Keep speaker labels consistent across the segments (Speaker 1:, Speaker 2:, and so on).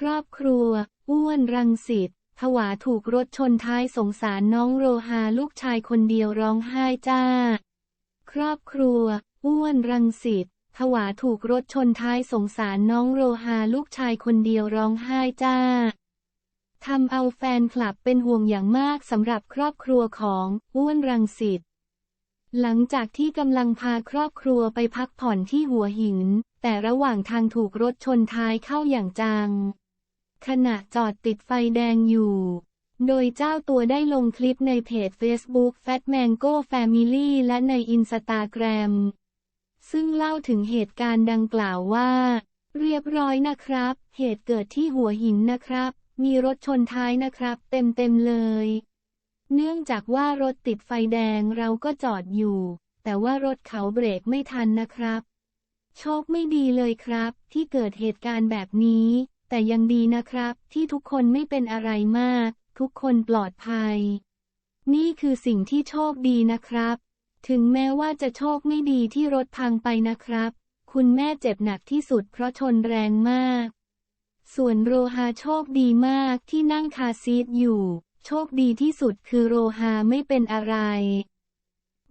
Speaker 1: ครอบครัว อ้วนรังสิตผวาถูกรถชนท้ายสงสารน้องโรฮาลูกชายคนเดียวร้องไห้จ้า ครอบครัว อ้วนรังสิตผวาถูกรถชนท้ายสงสารน้องโรฮาลูกชายคนเดียวร้องไห้จ้าทำเอาแฟนคลับเป็นห่วงอย่างมากสำหรับครอบครัวของอ้วนรังสิตหลังจากที่กำลังพาครอบครัวไปพักผ่อนที่หัวหิน แต่ระหว่างทางถูกรถชนท้ายเข้าอย่างจัง ขณะจอดติดไฟแดงอยู่ โดยเจ้าตัวได้ลงคลิปในเพจ Facebook Fat Mango Family และในอินสตาแกรม ซึ่งเล่าถึงเหตุการณ์ดังกล่าวว่า เรียบร้อยนะครับ เหตุเกิดที่หัวหินนะครับ มีรถชนท้ายนะครับ เต็มๆเลย เนื่องจากว่ารถติดไฟแดงเราก็จอดอยู่ แต่ว่ารถเขาเบรกไม่ทันนะครับ โชคไม่ดีเลยครับ ที่เกิดเหตุการณ์แบบนี้ แต่ยังดีนะครับ ที่ทุกคนไม่เป็นอะไรมาก ทุกคนปลอดภัย นี่คือสิ่งที่โชคดีนะครับ ถึงแม้ว่าจะโชคไม่ดีที่รถพังไปนะครับ คุณแม่เจ็บหนักที่สุดเพราะชนแรงมาก ส่วนโรฮาโชคดีมากที่นั่งคาซีทอยู่ โชคดีที่สุดคือโรฮาไม่เป็นอะไร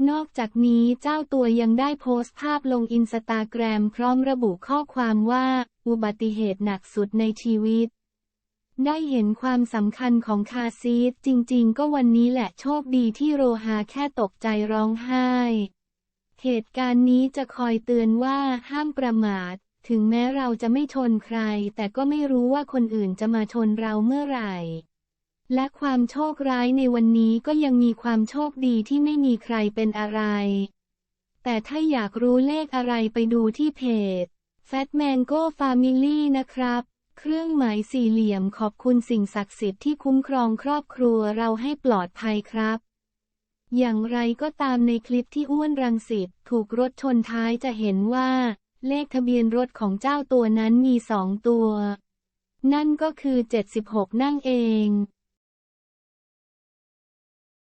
Speaker 1: นอกจากนี้เจ้าตัวยังได้โพสต์ภาพลงอินสตาแกรมพร้อมระบุข้อความว่า อุบัติเหตุหนักสุดในชีวิต ได้เห็นความสำคัญของคาซีทจริงๆ ก็วันนี้แหละโชคดีที่โรฮาแค่ตกใจร้องไห้ เหตุการณ์นี้จะคอยเตือนว่าห้ามประมาท ถึงแม้เราจะไม่ชนใคร แต่ก็ไม่รู้ว่าคนอื่นจะมาชนเราเมื่อไหร่ และความโชคร้ายในวันนี้ก็ยังมีความโชคดีที่ไม่มีใครเป็นอะไร แต่ถ้าอยากรู้เลขอะไรไปดูที่เพจ Fat Mango Family นะครับ เครื่องหมายสี่เหลี่ยมขอบคุณสิ่งศักดิ์สิทธิ์ที่คุ้มครองครอบครัวเราให้ปลอดภัยครับ อย่างไรก็ตามในคลิปที่อ้วนรังสิตถูกรถชนท้ายจะเห็นว่า เลขทะเบียนรถของเจ้าตัวนั้นมีสองตัว นั่นก็คือ 76 นั่งเอง